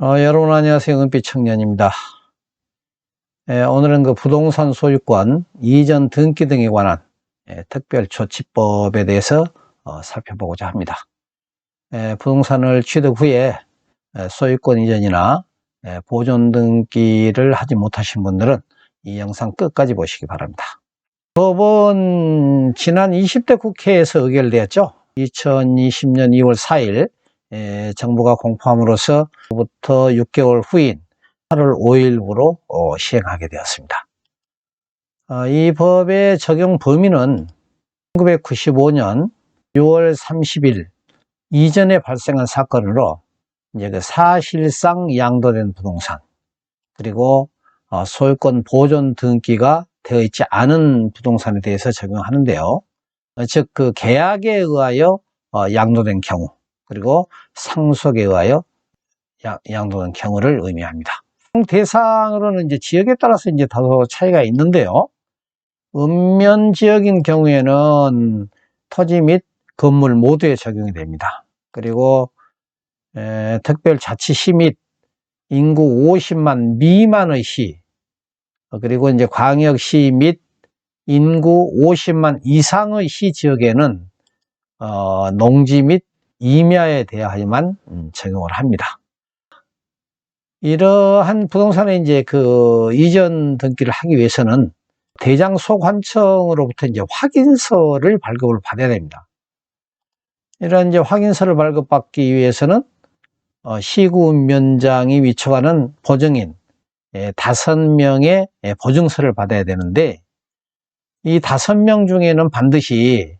어, 여러분 안녕하세요. 은빛 청년입니다. 예, 오늘은 그 부동산 소유권, 이전 등기 등에 관한 예, 특별 조치법에 대해서 어, 살펴보고자 합니다. 예, 부동산을 취득 후에 예, 소유권 이전이나 예, 보존 등기를 하지 못하신 분들은 이 영상 끝까지 보시기 바랍니다. 법은 지난 20대 국회에서 의결되었죠. 2020년 2월 4일 예, 정부가 공포함으로써 부터 6개월 후인 8월 5일부로 어, 시행하게 되었습니다. 어, 이 법의 적용 범위는 1995년 6월 30일 이전에 발생한 사건으로 그 사실상 양도된 부동산 그리고 어, 소유권 보존 등기가 되어 있지 않은 부동산에 대해서 적용하는데요. 어, 즉그 계약에 의하여 어, 양도된 경우 그리고 상속에 의하여 양- 양도된 경우를 의미합니다. 대상으로는 이제 지역에 따라서 이제 다소 차이가 있는데요. 읍면 지역인 경우에는 토지 및 건물 모두에 적용이 됩니다. 그리고 에, 특별자치시 및 인구 50만 미만의 시, 어, 그리고 이제 광역시 및 인구 50만 이상의 시 지역에는 어, 농지 및 임야에 대하여만 음, 적용을 합니다. 이러한 부동산에 이제 그 이전 등기를 하기 위해서는 대장 소관청으로부터 이제 확인서를 발급을 받아야 됩니다. 이런 이제 확인서를 발급받기 위해서는 어, 시군면장이 위촉하는 보증인 예, 다섯 명의 예, 보증서를 받아야 되는데 이 다섯 명 중에는 반드시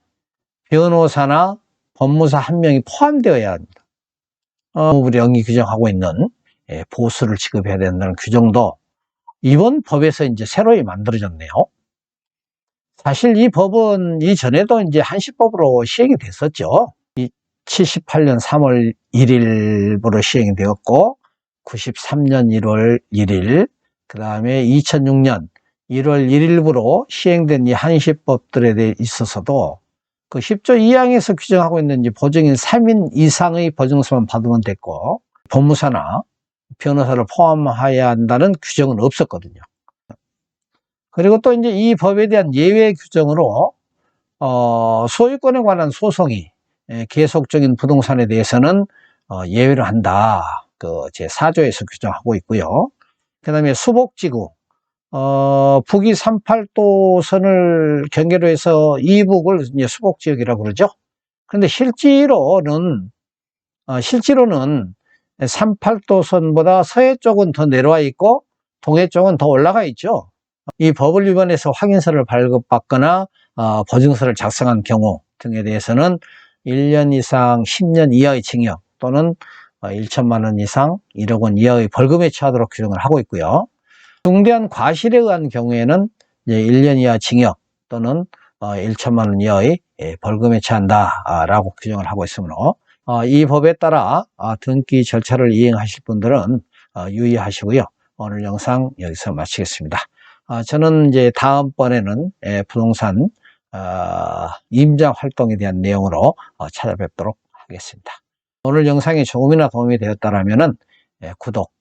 변호사나 법무사 한 명이 포함되어야 합니다. 어, 우령이 규정하고 있는 예, 보수를 지급해야 된다는 규정도 이번 법에서 이제 새로이 만들어졌네요. 사실 이 법은 이전에도 이제 한시법으로 시행이 됐었죠. 이 78년 3월 1일부로 시행이 되었고 93년 1월 1일, 그 다음에 2006년 1월 1일부로 시행된 이 한시법들에 대해 있어서도 그 10조 2항에서 규정하고 있는 보증인 3인 이상의 보증서만 받으면 됐고 법무사나 변호사를 포함해야 한다는 규정은 없었거든요. 그리고 또 이제 이 법에 대한 예외 규정으로 어, 소유권에 관한 소송이 예, 계속적인 부동산에 대해서는 어, 예외를 한다. 그 제 4조에서 규정하고 있고요. 그 다음에 수복지구 어, 북위 38도선을 경계로 해서 이북을 이제 수복 지역이라고 그러죠. 그런데 실제로는 어, 실제로는 38도선보다 서해 쪽은 더 내려와 있고 동해 쪽은 더 올라가 있죠. 이 법을 위반해서 확인서를 발급받거나 어, 보증서를 작성한 경우 등에 대해서는 1년 이상 10년 이하의 징역 또는 어, 1천만 원 이상 1억 원 이하의 벌금에 처하도록 규정을 하고 있고요. 중대한 과실에 의한 경우에는 이제 1년 이하 징역 또는 어, 1천만 원 이하의 예, 벌금에 처한다라고 규정을 하고 있으므로 어, 이 법에 따라 아, 등기 절차를 이행하실 분들은 어, 유의하시고요. 오늘 영상 여기서 마치겠습니다. 아, 저는 이제 다음번에는 예, 부동산 어, 임장 활동에 대한 내용으로 어, 찾아뵙도록 하겠습니다. 오늘 영상이 조금이나 도움이 되었다면 예, 구독,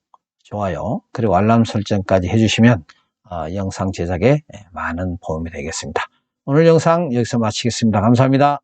좋아요, 그리고 알람 설정까지 해주시면 어, 영상 제작에 예, 많은 도움이 되겠습니다. 오늘 영상 여기서 마치겠습니다. 감사합니다.